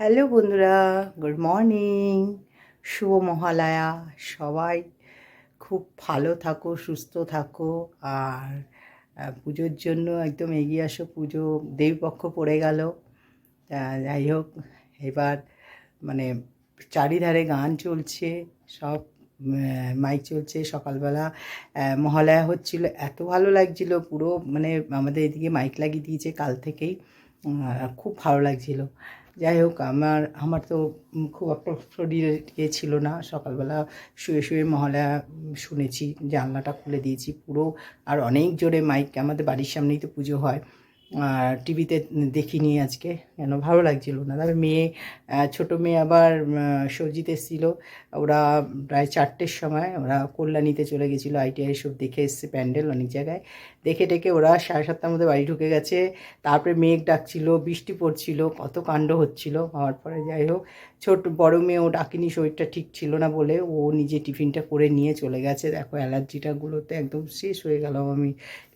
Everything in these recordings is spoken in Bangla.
হ্যালো বন্ধুরা, গুড মর্নিং। শুভ মহালয়া, সবাই খুব ভালো থাকো, সুস্থ থাকো। আর পুজোর জন্য একদম এগিয়ে আসো, পুজো দেবীপক্ষ পড়ে গেল। যাই হোক, এবার মানে চারিধারে গান চলছে, সব মাইক চলছে, সকালবেলা মহালয়া হচ্ছিল, এত ভালো লাগছিল, পুরো মানে আমাদের এদিকে মাইক লাগিয়ে দিয়েছে কাল থেকেই। খুব ভালো লাগছিল। যাই হোক, আমার আমার তো খুব একটা ইয়ে ছিল না। সকালবেলা শুয়ে শুয়ে মহালয়া শুনেছি, জানলাটা খুলে দিয়েছি পুরো। আর অনেক জোরে মাইক আমাদের বাড়ির সামনেই তো পুজো হয়। আর টিভিতে দেখিনি আজকে, কেন ভালো লাগছিল না। তবে মেয়ে ছোট মেয়ে আবার সবজিত এসেছিল। ওরা প্রায় চারটের সময়, ওরা কল্যাণীতে চলে গেছিল। আইটিআই সব দেখে এসছে প্যান্ডেল অনেক জায়গায়। দেখে টেকে ওরা সাড়ে সাতটার মধ্যে বাড়ি ঢুকে গেছে। তারপরে মেঘ ডাকছিল, বৃষ্টি পড়ছিল, কত কাণ্ড হচ্ছিল। হওয়ার পরে যাই হোক, ছোট বড় মেয়ে ও ডাকিনি, শরীরটা ঠিক ছিল না বলে ও নিজে টিফিনটা করে নিয়ে চলে গেছে। দেখো অ্যালার্জিটাগুলোতে একদম শেষ হয়ে গেল আমি।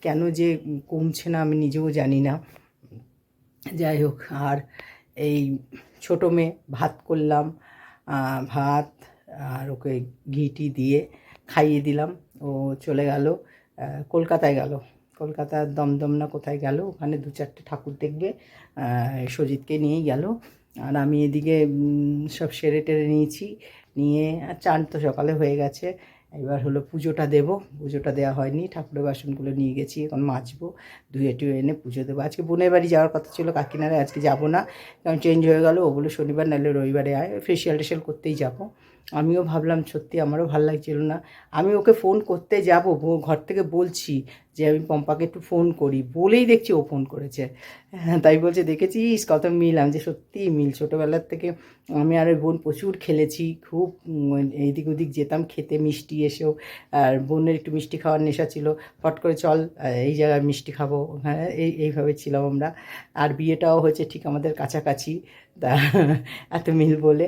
কেন যে কমছে না আমি নিজেও জানি না। যাই হোক, আর এই ছোটো মেয়ে ভাত করলাম ভাত আর ওকে ঘিটি দিয়ে খাইয়ে দিলাম। ও চলে গেল কলকাতায় গেল। কলকাতার দমদম না কোথায় গেল, ওখানে দু চারটে ঠাকুর দেখবে সজিতকে নিয়েই গেল। আর আমি এদিকে সব সেরে টেরে নিয়েছি, নিয়ে আর চান তো সকালে হয়ে গেছে। এবার হলো পুজোটা দেব, পুজোটা দেওয়া হয়নি, ঠাকুরের বাসনগুলো নিয়ে গেছি, এখন মাজবো, ধুয়ে টুয়ে এনে পুজো দেবো। আজকে বোনের বাড়ি যাওয়ার কথা ছিল, কাকিনারে আজকে যাব না, কারণ চেঞ্জ হয়ে গেল ওগুলো শনিবার নাহলে রবিবারে আয় ফেসিয়াল টেশিয়াল করতেই যাব। আমিও ভাবলাম সত্যি আমারও ভালো লাগছিল না। আমি ওকে ফোন করতে যাব ঘর থেকে বলছি যে আমি পম্পাকে একটু ফোন করি। বলেই দেখছি ও ফোন করেছে। হ্যাঁ, তাই বলছে দেখেছিস কত মিল আমি যে সত্যিই মিল। ছোটোবেলার থেকে আমি আর ওই বোন প্রচুর খেলেছি খুব এইদিক ওদিক যেতাম খেতে মিষ্টি এসেও আর বোনের একটু মিষ্টি খাওয়ার নেশা ছিল ফট করে চল এই জায়গায় মিষ্টি খাব। হ্যাঁ এই এইভাবে ছিলাম আমরা। আর বিয়েটাও হয়েছে ঠিক আমাদের কাছাকাছি। তা, এত মিল বলে।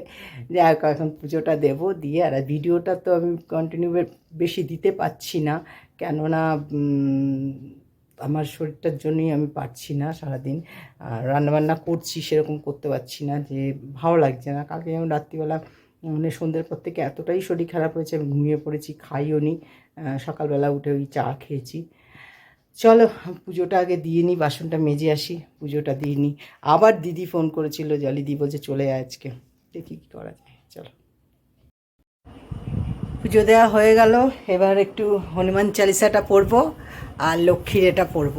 হোক এখন পুজোটা দেবো, দিয়ে, আর ভিডিওটা তো আমি কন্টিনিউ বেশি দিতে পারছি না, কেননা আমার শরীরটার জন্যই আমি পারছি না সারাদিন। রান্নাবান্না করছি, সেরকম করতে পারছি না, যে ভালো লাগছে না। কালকে যেমন রাত্রিবেলা মানে সন্ধ্যের পর থেকে এতটাই শরীর খারাপ হয়েছে, আমি ঘুমিয়ে পড়েছি, খাইও নি। সকালবেলা উঠে ওই চা খেয়েছি। চলো, পুজোটা আগে দিয়ে নিই বাসনটা মেজে আসি, পুজোটা দিয়ে নিই আবার দিদি ফোন করেছিল জলি দি বলছে চলে আয় আজকে। দেখি কী করা যায়, চলো। পুজো দেওয়া হয়ে গেল, এবার একটু হনুমান চালিসাটা পড়ব আর লক্ষ্মীর এটা পড়ব।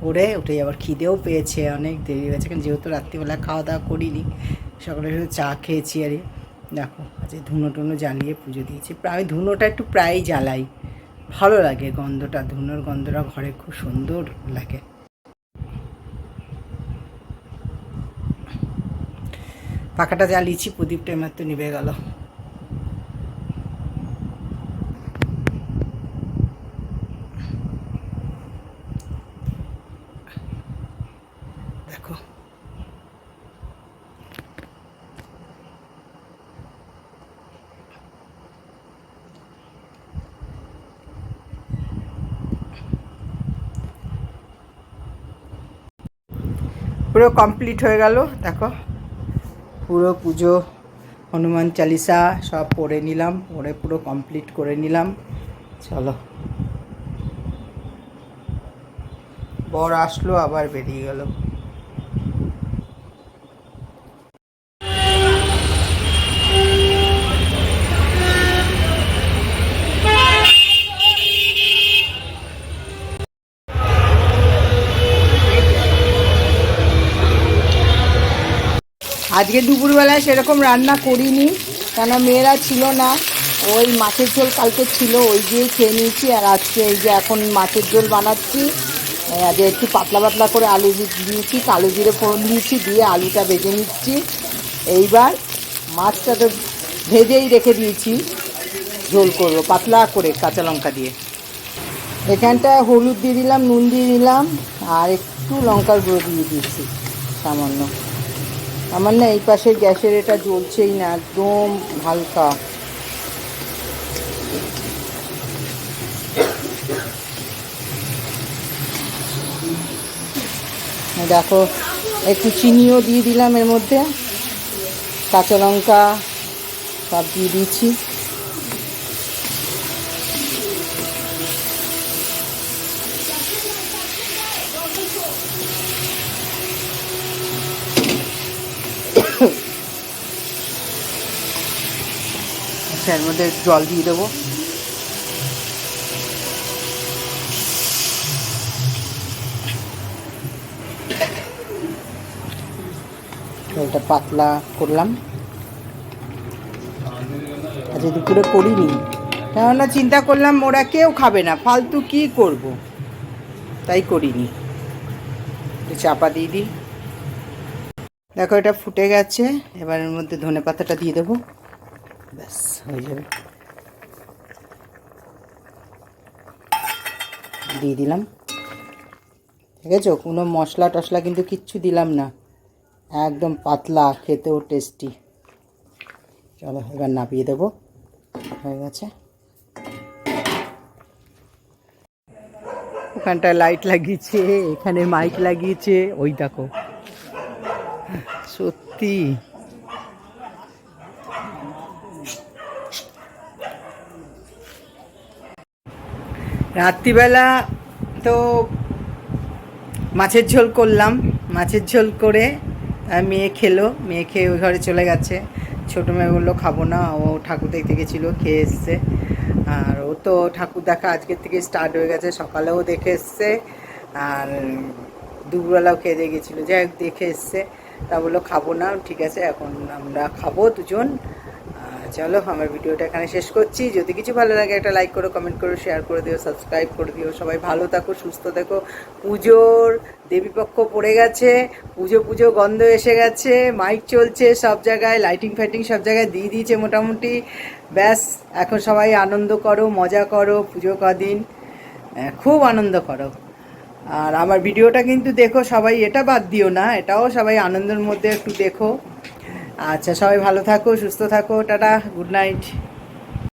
পড়ে উঠে আবার খিদেও পেয়েছে, অনেক দেরি হয়েছে, কারণ যেহেতু রাত্রিবেলা খাওয়া দাওয়া করিনি, সকালে চা খেয়েছি আরে দেখো, আজকে ধুনো টুনো জ্বালিয়ে পুজো দিয়েছি। প্রায় ধুনোটা একটু প্রায়ই জ্বালাই। ভালো লাগে, গন্ধটা, ধুনোর গন্ধটা ঘরে খুব সুন্দর লাগে। পাখাটা লিচি, প্রদীপটা এমাত্র নিভে গেল দেখো পুরো কমপ্লিট হয়ে গেল, দেখো। পুরো পুজো, হনুমান চালিসা সব পড়ে নিলাম পরে পুরো কমপ্লিট করে নিলাম। চলো। বর আসলো, আবার বেরিয়ে গেল। আজকে দুপুরবেলায় সেরকম রান্না করিনি, কেন মেয়েরা ছিল না। ওই মাছের ঝোল কালকে ছিল, ওই দিয়েই খেয়ে নিয়েছি, আর আজকে এই যে এখন মাছের ঝোল বানাচ্ছি। আজ একটু পাতলা পাতলা করে আলু দিয়েছি, কালো জিরে ফোড়ন দিয়েছি, দিয়ে আলুটা ভেজে নিচ্ছি। এইবার মাছটা তো ভেজেই রেখে দিয়েছি, ঝোল করব, পাতলা করে কাঁচা লঙ্কা দিয়ে। এখানটায় হলুদ দিয়ে দিলাম, নুন দিয়ে দিলাম, আর একটু লঙ্কার গুঁড়ো দিয়ে দিয়েছি, সামান্য। আমার না এই পাশে গ্যাসের এটা জ্বলছেই না, একদম হালকা। দেখো, একটু চিনিও দিয়ে দিলাম এর মধ্যে। কাঁচা লঙ্কা সব দিয়ে দিয়েছি আচ্ছা এর মধ্যে জল দিয়ে দেবো। জলটা পাতলা করলাম। আচ্ছা দুপুরে করিনি। কেননা চিন্তা করলাম, ওরা কেউ খাবে না। ফালতু কি করব? তাই করিনি। চাপা দিয়ে দিই। দেখো, এটা ফুটে গেছে। এবার এর মধ্যে ধনে পাতাটা দিয়ে দেবো। ব্যাস হয়ে যাবে দিয়ে দিলাম। ঠিক আছে, কোনো মশলা টশলা কিন্তু কিচ্ছু দিলাম না। একদম পাতলা, খেতেও টেস্টি চলো, এবার নাপিয়ে দেবো। হয়ে গেছে। ওখানটায় লাইট লাগিয়েছে, এখানে মাইক লাগিয়েছে। ওই দেখো। সত্যি। রাত্রিবেলা তো মাছের ঝোল করলাম। মাছের ঝোল করে মেয়ে খেলো। মেয়ে খেয়ে ওই ঘরে চলে গেছে। ছোটো মেয়ে বলল, খাব না। ও ঠাকুর দেখতে গেছিল, খেয়ে এসছে। আর ও তো ঠাকুর দেখা আজকের থেকে স্টার্ট হয়ে গেছে, সকালেও দেখে এসছে। আর দুপুরবেলাও খেয়ে দিয়ে গেছিল। যাই দেখে এসছে। তা বলল, খাব না, ঠিক আছে, এখন আমরা খাব দুজন। চলো আমার ভিডিওটা এখানে শেষ করছি। যদি কিছু ভালো লাগে একটা লাইক করো কমেন্ট করো শেয়ার করে দিও সাবস্ক্রাইব করে দিও। সবাই ভালো থাকো সুস্থ থাকো। পুজোর দেবীপক্ষ পড়ে গেছে পুজো পুজো গন্ধ এসে গেছে মাইক চলছে সব জায়গায় লাইটিং ফাইটিং সব জায়গায় দিয়ে দিয়েছে মোটামুটি। ব্যাস এখন সবাই আনন্দ করো মজা করো পুজো কদিন। আহ, খুব আনন্দ করো। আর আমার ভিডিওটা কিন্তু দেখো সবাই এটা বাদ দিও না এটাও সবাই আনন্দের মধ্যে একটু দেখো। আচ্ছা সবাই ভালো থাকো সুস্থ থাকো টাটা গুড নাইট।